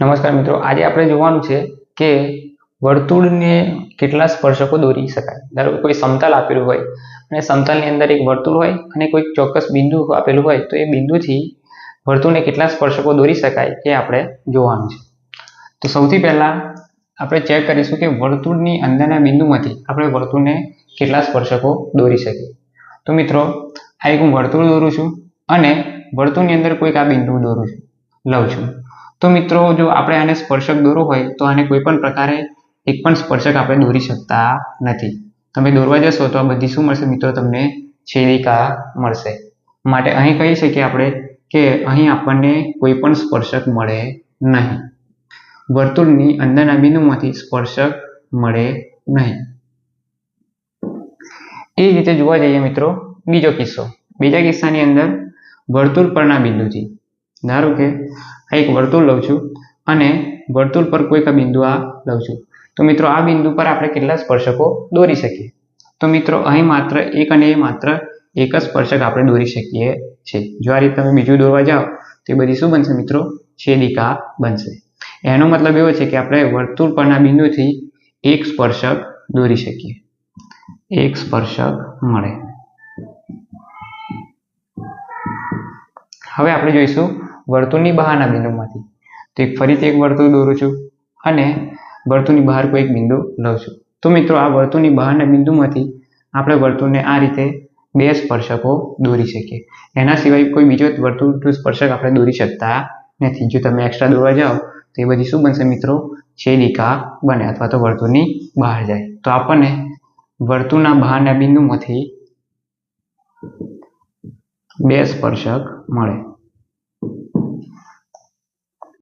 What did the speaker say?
નમસ્કાર મિત્રો, આજે આપણે જોવાનું છે કે વર્તુળને કેટલા સ્પર્શકો દોરી શકાય. ધારો કે કોઈ સમતલ આપેલું હોય અને સમતલની અંદર એક વર્તુળ હોય અને કોઈ ચોક્કસ બિંદુ આપેલું હોય, તો એ બિંદુથી વર્તુળને કેટલા સ્પર્શકો દોરી શકાય એ આપણે જોવાનું છે. તો સૌથી પહેલા આપણે ચેક કરીશું કે વર્તુળની અંદરના બિંદુમાંથી આપણે વર્તુળને કેટલા સ્પર્શકો દોરી શકીએ. તો મિત્રો, આ એક હું વર્તુળ દોરું છું અને વર્તુળની અંદર કોઈક આ બિંદુ દોરું છું. લઉં છું. તો મિત્રો, જો આપણે આને સ્પર્શક દોરવું હોય, તો આને કોઈ પણ પ્રકારે એક પણ સ્પર્શક આપણે દોરી શકતા નથી. તમે દોરવા જશો, તો આ બધી શું મળશે મિત્રો તમને? છેદિકા મળશે. માટે અહીં કહી શકીએ આપણે કે અહીં આપણને કોઈ પણ સ્પર્શક મળે નહીં. વર્તુળની અંદરના બિંદુમાંથી સ્પર્શક મળે નહીં. એ રીતે જોવા જઈએ મિત્રો, બીજો કિસ્સો. બીજા કિસ્સાની અંદર વર્તુળ પરના બિંદુથી. ધારો કે આ એક વર્તુળ લઉં છું અને વર્તુળ પર કોઈક બિંદુ આ લઉં છું. તો મિત્રો, આ બિંદુ પર આપણે કેટલા સ્પર્શકો દોરી શકીએ? તો મિત્રો, અહીં માત્ર એક અને માત્ર એક જ સ્પર્શક આપણે દોરી શકીએ છીએ. જો આ રીતે તમે બીજું દોરવા જાઓ, તો એ બધી શું બનશે મિત્રો? છેદિકા બનશે. એનો મતલબ એવો છે કે આપણે વર્તુળ પરના બિંદુથી એક સ્પર્શક દોરી શકીએ. એક સ્પર્શક મળે. હવે આપણે જોઈશું વર્તુળની બહારના બિંદુમાંથી. તો એક ફરીથી એક વર્તુળ દોરું છું અને વર્તુળની બહાર કોઈ એક બિંદુ લઉં છું. તો મિત્રો, આ વર્તુળની બહારના બિંદુમાંથી આપણે વર્તુળને આ રીતે બે સ્પર્શકો દોરી શકીએ. એના સિવાય કોઈ બીજો વર્તુળ સ્પર્શક આપણે દોરી શકતા નથી. જો તમે એક્સ્ટ્રા દોરવા જાઓ, તો એ બધી શું બનશે મિત્રો? છેદિકા બને અથવા તો વર્તુળની બહાર જાય. તો આપણને વર્તુળના બહારના બિંદુમાંથી બે સ્પર્શક મળે.